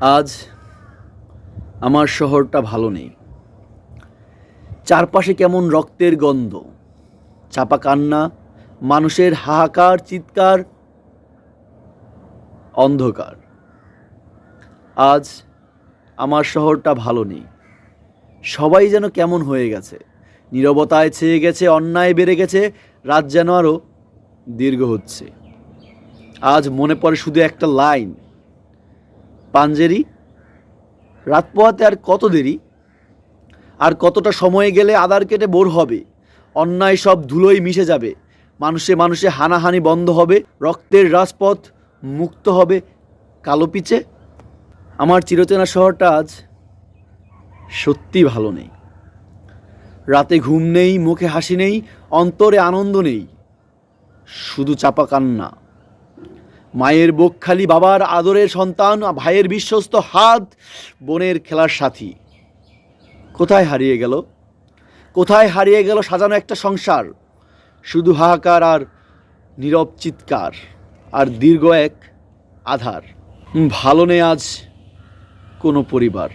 আজ আমার শহরটা ভালো নেই। চারপাশে কেমন রক্তের গন্ধ, চাপা কান্না, মানুষের হাহাকার, চিৎকার, অন্ধকার। আজ আমার শহরটা ভালো নেই। সবাই যেন কেমন হয়ে গেছে, নীরবতায় ছেয়ে গেছে, অন্যায় বেড়ে গেছে, রাত যেন আরও দীর্ঘ হচ্ছে। আজ মনে পড়ে শুধু একটা লাইন পাঞ্জেরি, রাত পোহাতে আর কত দেরি? আর কতটা সময়ে গেলে আদার কেটে বোর হবে? অন্যায় সব ধুলোই মিশে যাবে। মানুষে মানুষে হানাহানি বন্ধ হবে। রক্তের রাজপথ মুক্ত হবে কালো পিচে। আমার চিরচেনা শহরটা আজ সত্যি ভালো নেই। রাতে ঘুম নেই, মুখে হাসি নেই, অন্তরে আনন্দ নেই। শুধু চাপা কান্না। মায়ের বুক খালি বাবার আদরের সন্তান ভাইয়ের বিশ্বস্ত হাত, বোনের খেলার সাথী। কোথায় হারিয়ে গেল? কোথায় হারিয়ে গেল সাজানো একটা সংসার? শুধু হাহাকার আর নীরব চিৎকার, আর দীর্ঘ এক আধার। ভালো নেই আজ কোনো পরিবার।